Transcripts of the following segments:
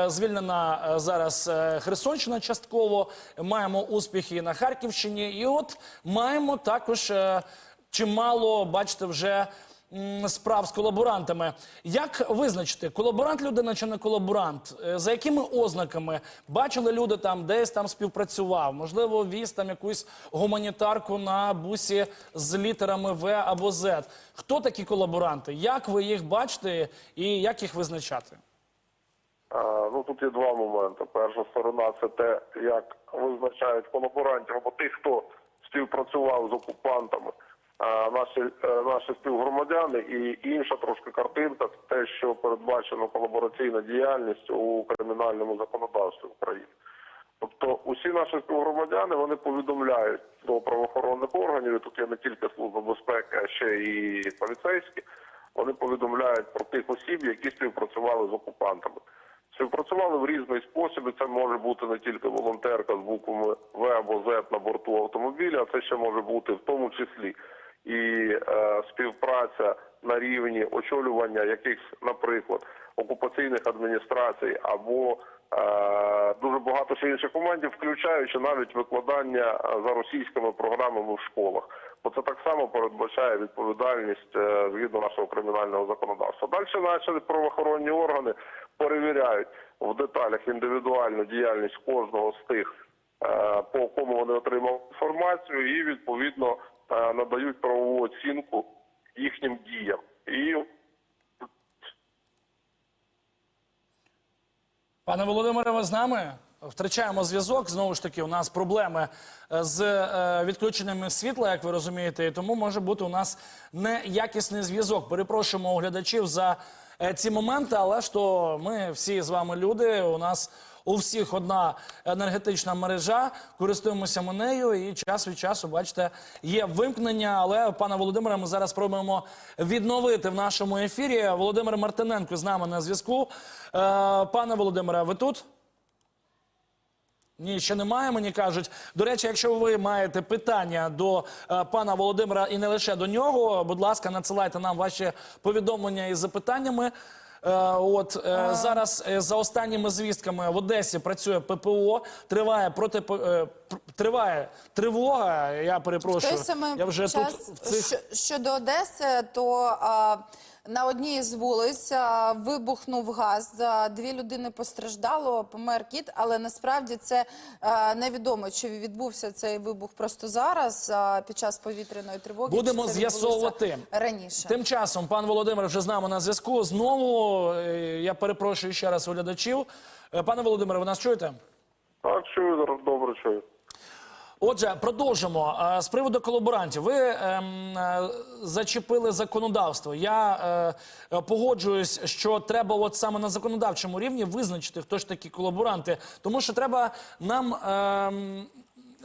Е, Звільнена е, зараз е, Херсонщина частково. Маємо успіхи на Харківщині. І от маємо також чимало, бачите, вже справ з колаборантами. Як визначити, колаборант людина чи не колаборант? За якими ознаками бачили люди там, десь там співпрацював? Можливо, віз там якусь гуманітарку на бусі з літерами В або З. Хто такі колаборанти? Як ви їх бачите і як їх визначати? Ну тут є два моменти. Перша сторона це те, як визначають колаборантів або тих, хто співпрацював з окупантами, наші, е, наші співгромадяни, і інша трошки картинка це те, що передбачено колабораційна діяльність у кримінальному законодавстві України. Тобто усі наші співгромадяни вони повідомляють до правоохоронних органів, і тут є не тільки служба безпеки, а ще і поліцейські. Вони повідомляють про тих осіб, які співпрацювали з окупантами. Співпрацювали в різний спосіб. Це може бути не тільки волонтерка з буквами В або З на борту автомобіля, а це ще може бути в тому числі і е, співпраця на рівні очолювання якихось, наприклад, окупаційних адміністрацій або дуже багато ще інших моментів, включаючи навіть викладання е, за російськими програмами в школах. Бо це так само передбачає відповідальність е, згідно нашого кримінального законодавства. Далі наші правоохоронні органи перевіряють в деталях індивідуальну діяльність кожного з тих, е, по кому вони отримали інформацію, і відповідно е, надають правову оцінку їхнім діям. І Пане Володимире, ви з нами? Втрачаємо зв'язок. Знову ж таки, у нас проблеми е, з е, відключеннями світла, як ви розумієте, і тому може бути у нас неякісний зв'язок. Перепрошуємо у глядачів за е, ці моменти, але ж то ми всі з вами люди. У нас у всіх одна енергетична мережа, користуємося ми нею, і час від часу, бачите, є вимкнення. Але пана Володимира, ми зараз спробуємо відновити в нашому ефірі. Володимир Мартиненко з нами на зв'язку. Е, Пане Володимире, ви тут? Ні, ще немає, мені кажуть. До речі, якщо ви маєте питання до е, пана Володимира і не лише до нього, будь ласка, надсилайте нам ваші повідомлення із запитаннями. Е, от е, зараз е, за останніми звістками в Одесі працює ППО, триває проти триває тривога. Я перепрошую. той самий я вже час тут в цих щодо Одеси, то на одній з вулиць а, вибухнув газ. а, Дві людини постраждало, помер кіт, але насправді це а, невідомо, чи відбувся цей вибух просто зараз а, під час повітряної тривоги. Будемо чи це відбулося з'ясовувати. раніше. Тим часом пан Володимир вже з нами на зв'язку. Знову е, я перепрошую ще раз у глядачів. Е, Пане Володимире, ви нас чуєте? так чую зараз добре чую. Отже, продовжимо Е, з приводу колаборантів. Ви ем, е, зачепили законодавство. Я е, погоджуюсь, що треба, от саме на законодавчому рівні, визначити, хто ж такі колаборанти, тому що треба нам. ем,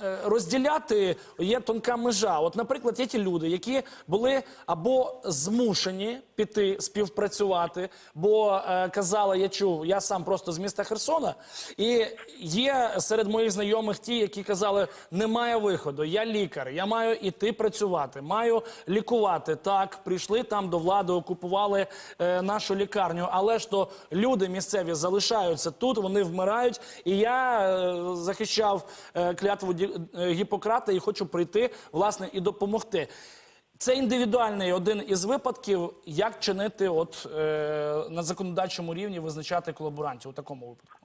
е, Розділяти є тонка межа. От, наприклад, є ті люди, які були або змушені піти співпрацювати, бо е, казали, я чув, я сам просто з міста Херсона, і є серед моїх знайомих ті, які казали, немає виходу, я лікар, я маю іти працювати, маю лікувати. Так, прийшли там до влади, окупували е, нашу лікарню, але ж то люди місцеві залишаються тут, вони вмирають. І я е, захищав е, клятву е, Гіппократа і хочу прийти власне і допомогти. Це індивідуальний один із випадків, як чинити от е, на законодавчому рівні визначати колаборантів у такому випадку.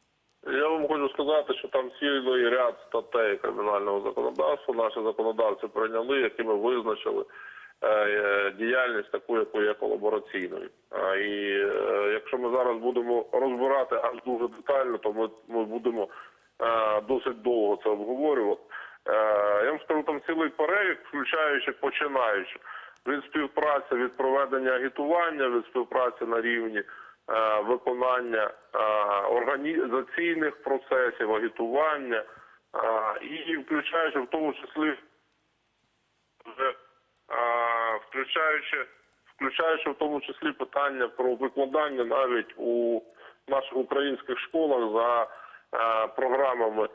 Я вам хочу сказати, що там цілий ряд статей кримінального законодавства наші законодавці прийняли, якими визначили е, е, діяльність таку, яку є колабораційною. А, І е, якщо ми зараз будемо розбирати аж дуже детально, то ми, ми будемо е, досить довго це обговорювати. Е, Я вам скажу, там цілий перелік, включаючи починаючи від співпраці від проведення агітування, від співпраці на рівні е, виконання е, організаційних процесів, агітування е, і включаючи в тому числі включаючи включаючи в тому числі питання про викладання навіть у наших українських школах за програмами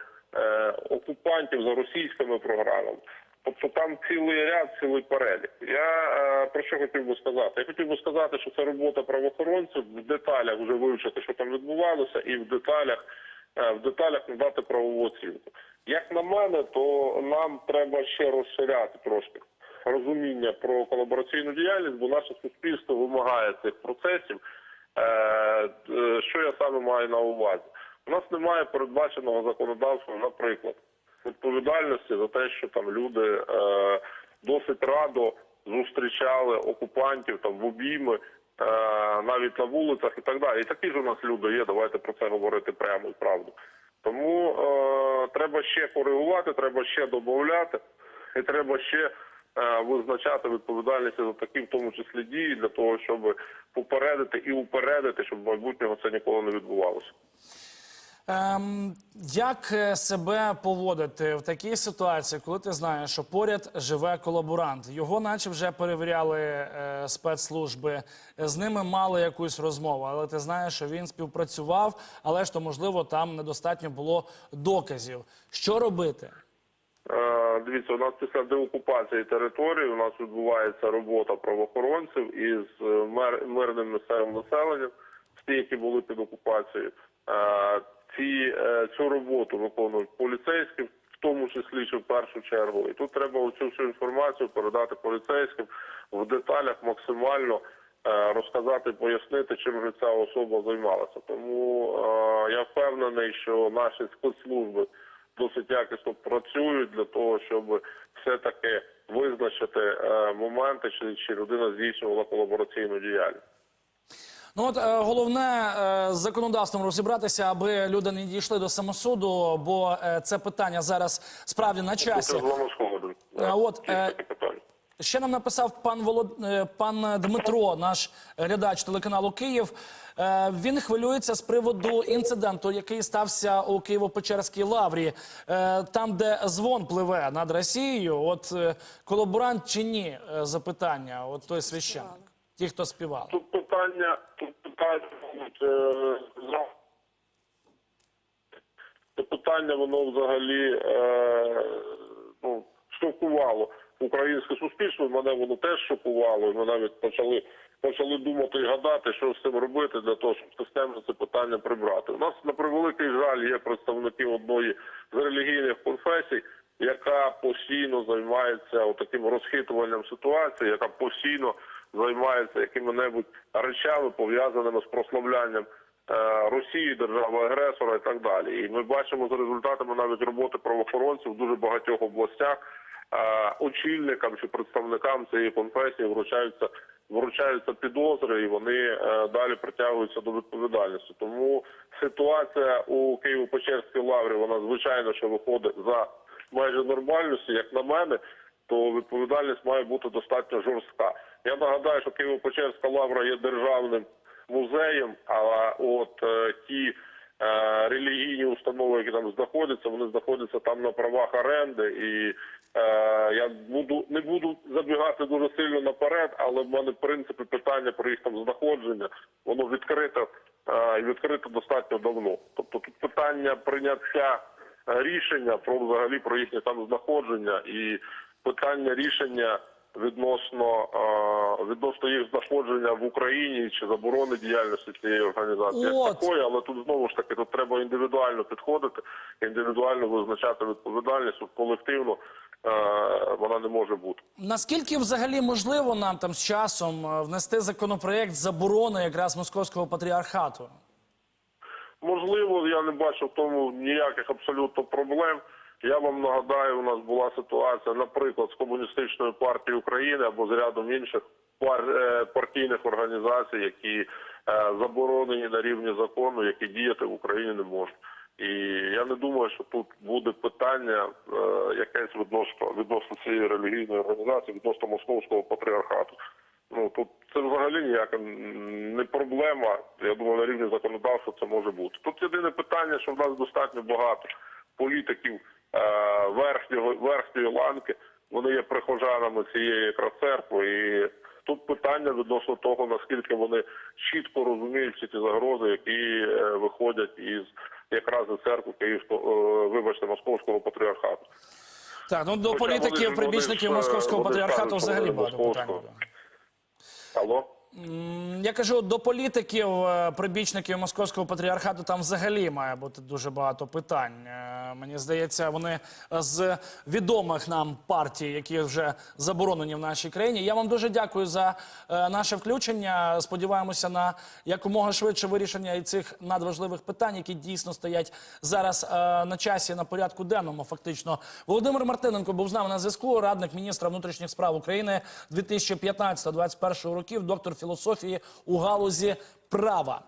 окупантів, за російськими програмами. Тобто там цілий ряд, цілий перелік. Я е, про що хотів би сказати? Я хотів би сказати, що це робота правоохоронців в деталях вже вивчити, що там відбувалося, і в деталях е, в деталях надати правову оцінку. Як на мене, то нам треба ще розширяти трошки розуміння про колабораційну діяльність, бо наше суспільство вимагає цих процесів. Е, е, Що я саме маю на увазі? У нас немає передбаченого законодавства, наприклад, відповідальності за те, що там люди е, досить радо зустрічали окупантів там в обійми, е, навіть на вулицях і так далі. І такі ж у нас люди є. Давайте про це говорити прямо і правду. Тому е, треба ще коригувати, треба ще додати, і треба ще е, визначати відповідальність за такі, в тому числі дії, для того, щоб попередити і упередити, щоб майбутнього це ніколи не відбувалося. Ем, як е, себе поводити в такій ситуації, коли ти знаєш, що поряд живе колаборант? Його, наче вже перевіряли е, спецслужби, з ними мали якусь розмову, але ти знаєш, що він співпрацював, але ж то можливо там недостатньо було доказів. Що робити? Е, Дивіться, у нас після деокупації території у нас відбувається робота правоохоронців із е, мер- мирним місцевим населенням, ті, які були під окупацією. Ці, е, цю роботу виконують поліцейські, в тому числі чи в першу чергу. І тут треба оцю всю інформацію передати поліцейським в деталях максимально е, розказати, пояснити, чим же ця особа займалася. Тому е, я впевнений, що наші спецслужби досить якісно працюють для того, щоб все-таки визначити е, моменти, чи, чи людина здійснювала колабораційну діяльність. Ну от е, головне е, з законодавством розібратися, аби люди не дійшли до самосуду, бо е, це питання зараз справді на часі. А от, е. Ще нам написав пан Волод... е, пан Дмитро, наш глядач телеканалу Київ. Е, Він хвилюється з приводу інциденту, який стався у Києво-Печерській лаврі, е, там, де дзвон пливе над Росією. От е, колаборант чи ні? е, Запитання. От той священник, ті, хто співали. Тут питання, це питання, воно взагалі е, ну, шокувало українське суспільство. Мене воно теж шокувало. Ми навіть почали почали думати і гадати, що з цим робити для того, щоб системно це питання прибрати. У нас на превеликий жаль є представники одної з релігійних конфесій, яка постійно займається таким розхитуванням ситуації, яка постійно займається якими-небудь речами пов'язаними з прославлянням е, Росії, держави-агресора і так далі. І ми бачимо за результатами навіть роботи правоохоронців в дуже багатьох областях. е, Очільникам чи представникам цієї конфесії вручаються вручаються підозри, і вони е, далі притягуються до відповідальності. Тому ситуація у Києво-Печерській лаврі вона звичайно що виходить за майже нормальності, як на мене, то відповідальність має бути достатньо жорстка. Я нагадаю, що Києво-Печерська лавра є державним музеєм, а от е, ті е, релігійні установи, які там знаходяться, вони знаходяться там на правах оренди. І е, я буду не буду забігати дуже сильно наперед, але в мене в принципі питання про їх там знаходження воно відкрите е, і відкрите достатньо давно. Тобто тут питання прийняття е, рішення про взагалі про їхнє там знаходження і питання рішення відносно відносно їх знаходження в Україні чи заборони діяльності цієї організації як От. такої, але тут знову ж таки тут треба індивідуально підходити, індивідуально визначати відповідальність колективно. е, Вона не може бути. Наскільки взагалі можливо нам там з часом е, внести законопроєкт заборони якраз московського патріархату? Можливо, я не бачу в тому ніяких абсолютно проблем. Я вам нагадаю, у нас була ситуація, наприклад, з комуністичною партією України або з рядом інших пар, е, партійних організацій, які е, заборонені на рівні закону, які діяти в Україні не можуть. І я не думаю, що тут буде питання е, якесь відносно відносно цієї релігійної організації, відносно московського патріархату. Ну тут це взагалі ніяка не проблема. Я думаю, на рівні законодавства це може бути. Тут єдине питання, що в нас достатньо багато політиків е, верхнього верхньої ланки. Вони є прихожанами цієї якраз церкви. І тут питання відносно того, наскільки вони чітко розуміють всі ті загрози, які е, виходять із якраз із церкви Київського, е, вибачте, московського патріархату. Так, ну до Хоча політиків, прибічників московського вони патріархату взагалі багато питань. Алло? Я кажу, до політиків, е, прибічників московського патріархату там взагалі має бути дуже багато питань. Е, Мені здається, вони з відомих нам партій, які вже заборонені в нашій країні. Я вам дуже дякую за е, наше включення. Сподіваємося на якомога швидше вирішення і цих надважливих питань, які дійсно стоять зараз е, на часі на порядку денному. Фактично, Володимир Мартиненко був з нами на зв'язку. Радник міністра внутрішніх справ України 2015-2021 років, доктор філософії у галузі права.